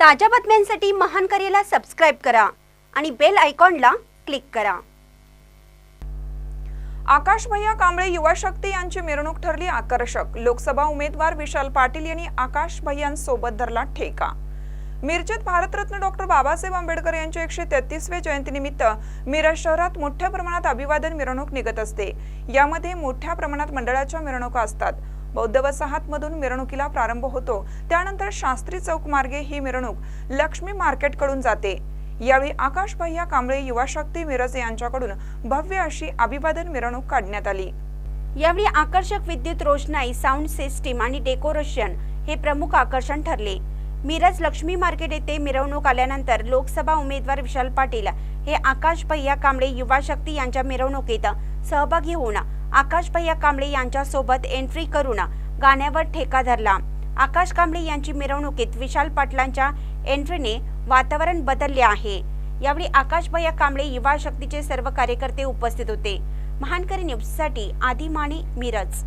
ताज्या बातम्यांसाठी महान करेला सबस्क्राईब करा आणि बेल आयकॉनला क्लिक करा. आकाश भैया कांबळे युवा शक्ती यांची मिरवणूक ठरली आकर्षक. लोकसभा उमेदवार विशाल पाटील यांनी आकाश भैयांसोबत धरला ठेका. मिरजेत भारतरत्न डॉक्टर बाबासाहेब आंबेडकर यांच्या एकशे तेहतीसवे जयंतीनिमित्त मिरज शहरात मोठ्या प्रमाणात अभिवादन मिरवणूक निघत असते. यामध्ये मोठ्या प्रमाणात मंडळाच्या मिरवणुका असतात. बौद्ध वसाहतमधून मिरवणुकीला प्रारंभ होतो. त्यानंतर शास्त्री चौक मार्गे ही मिरवणूक लक्ष्मी मार्केटकडून जाते. यावेळी आकाश भैया कांबळे युवा शक्ती मिरज यांच्याकडून भव्य अशी अभिवादन मिरवणूक काढण्यात आली. यावेळी आकर्षक विद्युत रोषणाई साऊंड सिस्टीम आणि डेकोरेशन हे प्रमुख आकर्षण ठरले. मिरज लक्ष्मी मार्केट येथे मिरवणूक आल्यानंतर लोकसभा उमेदवार विशाल पाटील हे आकाश भैया कांबळे युवा शक्ती यांच्या मिरवणुकीत सहभागी होऊन आकाश भैया कांबळे यांच्यासोबत एंट्री करून गाण्यावर ठेका धरला. आकाश कांबळे यांची मिरवणुकीत विशाल पाटलांच्या एंट्रीने वातावरण बदलले आहे. यावेळी आकाश भैया कांबळे युवा शक्तीचे सर्व कार्यकर्ते उपस्थित होते. महानकरी न्यूजसाठी आदी माने मिरज.